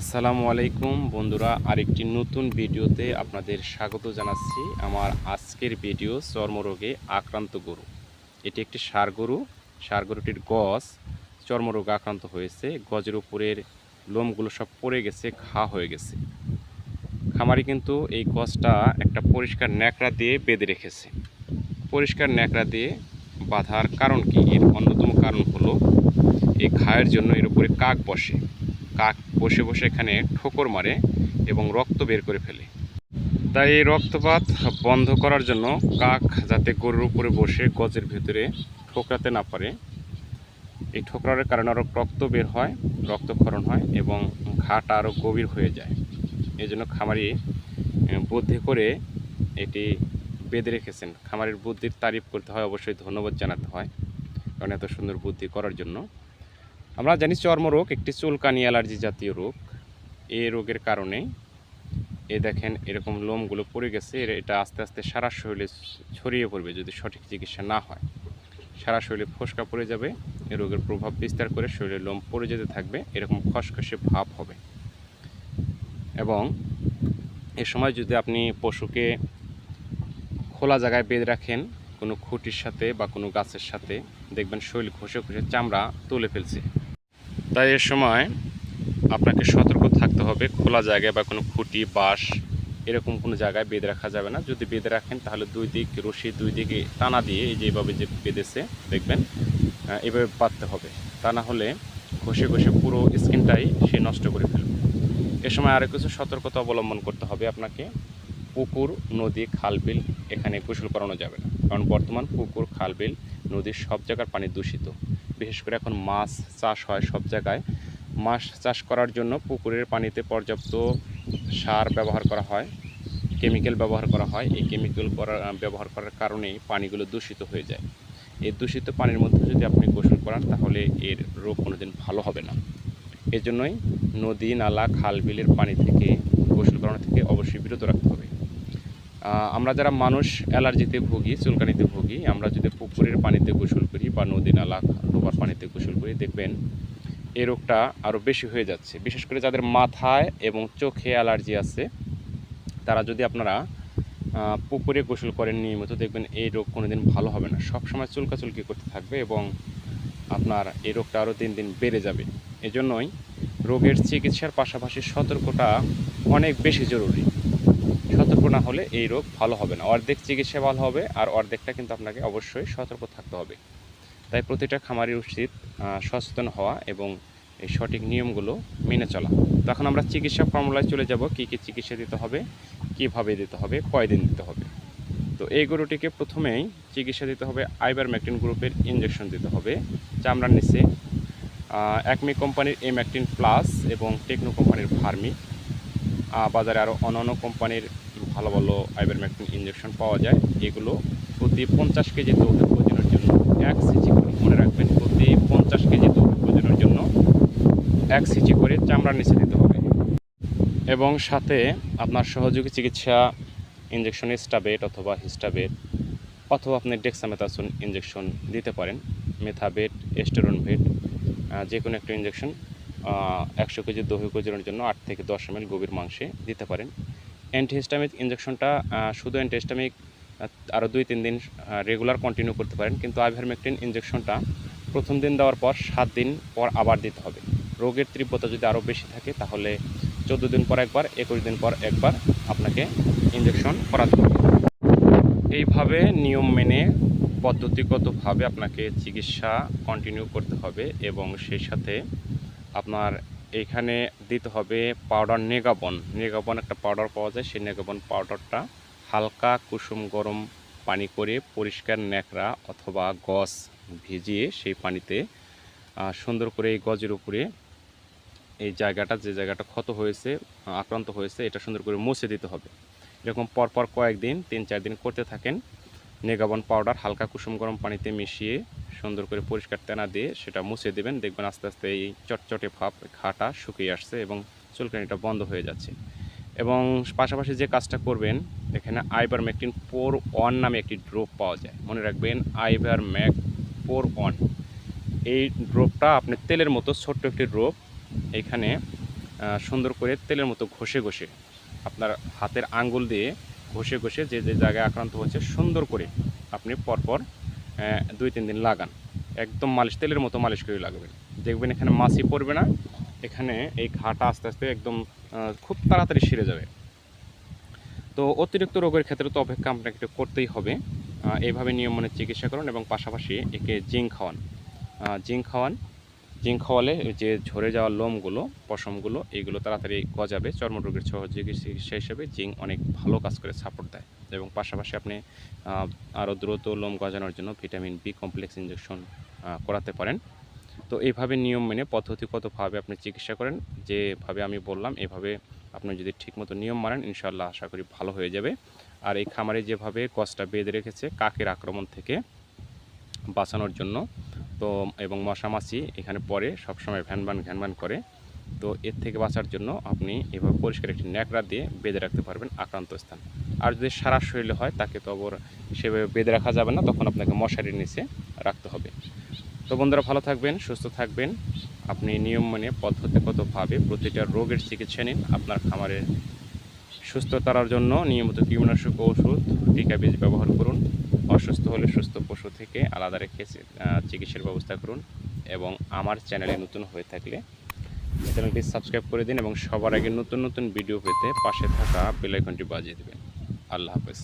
আসসালামু আলাইকুম বন্ধুরা, আরেকটি নতুন ভিডিওতে আপনাদের স্বাগত জানাচ্ছি। আমার আজকের ভিডিও চর্মরোগে আক্রান্ত গরু। এটি একটি সার গরু। সার গরুটির গজ চর্মরোগে আক্রান্ত হয়েছে। গজের উপরের লোমগুলো সব পড়ে গেছে, ঘা হয়ে গেছে। খামারি কিন্তু এই গজটা একটা পরিষ্কার ন্যাকড়া দিয়ে বেঁধে রেখেছে। পরিষ্কার ন্যাকড়া দিয়ে বাঁধার কারণ কি? এর অন্যতম কারণ হলো, এই ঘায়ের জন্য এর উপরে কাক বসে। কাক বসে বসে এখানে ঠোকর মারে এবং রক্ত বের করে ফেলে। তাই এই রক্তপাত বন্ধ করার জন্য কাক যাতে গরুর উপরে বসে গজের ভেতরে ঠোকরাতে না পারে, এই ঠোকরার কারণে আরও রক্ত বের হয়, রক্তক্ষরণ হয় এবং ঘাটা আরও গভীর হয়ে যায়। এই জন্য খামারি বুদ্ধি করে এটি বেঁধে রেখেছেন। খামারের বুদ্ধির তারিফ করতে হয়, অবশ্যই ধন্যবাদ জানাতে হয়, কারণ এত সুন্দর বুদ্ধি করার জন্য। আমরা জানি চর্মরোগ একটি চুলকানি অ্যালার্জি জাতীয় রোগ। এই রোগের কারণে এ দেখেন এরকম লোমগুলো পড়ে গেছে এটা আস্তে আস্তে সারা শরীরে ছড়িয়ে পড়বে যদি সঠিক চিকিৎসা না হয়। সারা শরীরে ফোসকা পড়ে যাবে, এ রোগের প্রভাব বিস্তার করে শরীরে লোম পড়ে যেতে থাকবে, এরকম খসখসে ভাব হবে। এবং এ সময় যদি আপনি পশুকে খোলা জায়গায় বেঁধে রাখেন, কোনো খুঁটির সাথে বা কোনো গাছের সাথে, দেখবেন শরীর ঘষে ঘষে চামড়া তুলে ফেলছে। তাই এ সময় আপনাকে সতর্ক থাকতে হবে। খোলা জায়গায় বা কোনো খুঁটি, বাঁশ এরকম কোনো জায়গায় বেঁধে রাখা যাবে না। যদি বেঁধে রাখেন তাহলে দুই দিক রশি দুই দিকে টানা দিয়ে এই যে এইভাবে যে বেঁধেছে, দেখবেন এভাবে বাঁধতে হবে। তা না হলে ঘষে ঘষে পুরো স্কিনটাই সে নষ্ট করে ফেলবে। এ সময় আরও কিছু সতর্কতা অবলম্বন করতে হবে আপনাকে। পুকুর, নদী খালবিল এখানে গোসল করানো যাবে না। কারণ বর্তমান পুকুর খালবিল নদীর সব জায়গার পানি দূষিত। বিশেষ করে এখন মাছ চাষ হয় সব জায়গায়। মাছ চাষ করার জন্য পুকুরের পানিতে পর্যাপ্ত সার ব্যবহার করা হয়, কেমিক্যাল ব্যবহার করা হয়। এই কেমিক্যাল করার ব্যবহার করার কারণেই পানিগুলো দূষিত হয়ে যায়। এই দূষিত পানির মধ্যে যদি আপনি গোসল করান, তাহলে এর রোগ কোনোদিন ভালো হবে না। এজন্যই নদী, নালা, খাল বিলের পানি থেকে, গোসল করানো থেকে অবশ্যই বিরত রাখতে হবে। আমরা যারা মানুষ, অ্যালার্জিতে ভুগি, চুলকানিতে ভুগি, আমরা যদি পুকুরের পানিতে গোসল করি বা নদী নালা, ডোবার পানিতে গোসল করি, দেখবেন এই রোগটা আরও বেশি হয়ে যাচ্ছে। বিশেষ করে যাদের মাথায় এবং চোখে অ্যালার্জি আছে, তারা যদি আপনারা পুকুরে গোসল করেন নিয়মিত, দেখবেন এই রোগ কোনোদিন ভালো হবে না। সবসময় চুলকাচুলকি করতে থাকবে এবং আপনার এই রোগটা আরও দিন দিন বেড়ে যাবে। এজন্যই রোগের চিকিৎসার পাশাপাশি সতর্কতা অনেক বেশি জরুরি। না হলে এই রোগ ভালো হবে না। অর্ধেক চিকিৎসা ভালো হবে আর অর্ধেকটা কিন্তু আপনাকে অবশ্যই সতর্ক থাকতে হবে। তাই প্রতিটা খামারের উচিত সচেতন হওয়া এবং এই সঠিক নিয়মগুলো মেনে চলা। তখন আমরা চিকিৎসা ফর্মুলায় চলে যাব কী কী চিকিৎসা দিতে হবে কীভাবে দিতে হবে কয়দিন দিতে হবে। তো এই গরুটিকে প্রথমেই চিকিৎসা দিতে হবে আইবার ম্যাকটিন গ্রুপের ইঞ্জেকশন দিতে হবে চামড়ার নিচে। একমি কোম্পানির এম ম্যাকটিন প্লাস এবং টেকনো কোম্পানির আহ, বাজারে আরও অন্যান্য কোম্পানির ভালো ভালো আইবারমেকটিন ইঞ্জেকশন পাওয়া যায়। এগুলো প্রতি পঞ্চাশ কেজি দৌড়ে ওজনের জন্য এক সিচি করে, মনে রাখবেন, প্রতি পঞ্চাশ কেজি দৌড়ে ওজনের জন্য এক সিচি করে চামড়ার নিচে দিতে হবে। এবং সাথে আপনার সহযোগী চিকিৎসা ইঞ্জেকশন স্টাবেট অথবা হিস্টাবেট অথবা আপনি ডেক্সামেথাসোন ইঞ্জেকশন দিতে পারেন। মেথাবেট এস্টেরন ভেট যে কোনো একটা ইঞ্জেকশন একশো কেজি দৈহিক ওজনের জন্য আট থেকে দশ এম গভীর মাংসে দিতে পারেন। অ্যান্টিহিস্টামিক ইঞ্জেকশনটা শুধু অ্যান্টিহিস্টামিক আরও দুই তিন দিন রেগুলার কন্টিনিউ করতে পারেন। কিন্তু আইভারমেকটিন ইঞ্জেকশনটা প্রথম দিন দেওয়ার পর সাত দিন পর আবার দিতে হবে। রোগের তীব্রতা যদি আরও বেশি থাকে, তাহলে চোদ্দ দিন পর একবার, একুশ দিন পর একবার আপনাকে ইঞ্জেকশন করাতে হবে। এইভাবে নিয়ম মেনে পদ্ধতিগতভাবে আপনাকে চিকিৎসা কন্টিনিউ করতে হবে এবং সেই সাথে আপনার এখানে দিতে হবে পাউডার নেগাবন। নেগাবন একটা পাউডার পাওয়া যায়, সেই নেগাবন পাউডারটা হালকা কুসুম গরম পানি করে পরিষ্কার ন্যাকড়া অথবা গস ভিজিয়ে সেই পানিতে সুন্দর করে এই গজের উপরে এই জায়গাটা, যে জায়গাটা ক্ষত হয়েছে, আক্রান্ত হয়েছে, এটা সুন্দর করে মুছে দিতে হবে। এরকম পরপর কয়েকদিন, তিন চার দিন করতে থাকেন। নেগাবন পাউডার হালকা কুসুম গরম পানিতে মিশিয়ে সুন্দর করে পরিষ্কার তেনা দিয়ে সেটা মুছে দেবেন। দেখবেন আস্তে আস্তে এই চটচটে ভাব ঘাটা শুকিয়ে আসছে এবং চুলকানিটা বন্ধ হয়ে যাচ্ছে। এবং পাশাপাশি যে কাজটা করবেন, এখানে আইবার ম্যাকটিন ফোর ওয়ান নামে একটি ড্রপ পাওয়া যায়। মনে রাখবেন আইবার ম্যাক ফোর ওয়ান। এই ড্রপটা আপনি তেলের মতো ছোট্ট একটি ড্রপ এখানে সুন্দর করে তেলের মতো ঘষে ঘষে আপনার হাতের আঙ্গুল দিয়ে ঘষে ঘষে যে যে জায়গায় আক্রান্ত হচ্ছে, সুন্দর করে আপনি পরপর দুই, তিন দিন লাগান। একদম মালিশ, তেলের মতো মালিশ করে লাগবেন। দেখবেন এখানে মাছি পড়বে না, এখানে এই ঘাটা আস্তে আস্তে একদম খুব তাড়াতাড়ি সেরে যাবে। তো অতিরিক্ত রোগের ক্ষেত্রে তো অপেক্ষা আপনাকে একটু করতেই হবে। এইভাবে নিয়ম মানে চিকিৎসা করুন এবং পাশাপাশি একে জিঙ্ক খাওয়ান। জিঙ্ক খাওয়ান জিঙ্ক খাওয়ালে যে ঝরে যাওয়া লোমগুলো, পশমগুলো এইগুলো তাড়াতাড়ি গজাবে। চর্মরোগের সহ চিকিৎসা হিসেবে জিঙ্ক অনেক ভালো কাজ করে সাপোর্ট দেয়। এবং পাশাপাশি আপনি আরও দ্রুত লোম গজানোর জন্য ভিটামিন বি কমপ্লেক্স ইঞ্জেকশন করাতে পারেন। তো এইভাবে নিয়ম মেনে পদ্ধতিগতভাবে আপনি চিকিৎসা করেন। যেভাবে আমি বললাম, এভাবে আপনি যদি ঠিকমতো নিয়ম মানেন ইনশাল্লাহ আশা করি ভালো হয়ে যাবে। আর এই খামারে যেভাবে গছটা বেঁধে রেখেছে, কাকের আক্রমণ থেকে বাঁচানোর জন্য তো এবং মশামাছি এখানে পরে সবসময় ভ্যানবান ঘ্যানবান করে। তো এর থেকে বাঁচার জন্য আপনি এভাবে পরিষ্কার একটি ন্যাকড়া দিয়ে বেঁধে রাখতে পারবেন আক্রান্ত স্থান। আর যদি সারা শরীরে হয়, তাকে তো আবার সেভাবে বেঁধে রাখা যাবে না, তখন আপনাকে মশারির নিচে রাখতে হবে। তো বন্ধুরা, ভালো থাকবেন, সুস্থ থাকবেন। আপনি নিয়ম মেনে, পদ্ধতিগতভাবে প্রতিটা রোগের চিকিৎসা নিন। আপনার খামারের সুস্থতার জন্য নিয়মিত কীটনাশক ঔষধ, টিকা বীজ ব্যবহার করুন। অসুস্থ হলে সুস্থ পশু থেকে আলাদা রেখে চিকিৎসার ব্যবস্থা করুন এবং আমার চ্যানেলে নতুন হয়ে থাকলে চ্যানেলটি সাবস্ক্রাইব করে দিন এবং সবার আগে নতুন নতুন ভিডিও পেতে পাশে থাকা বেলাইকনটি বাজিয়ে দেবেন। আল্লাহ হাফেজ।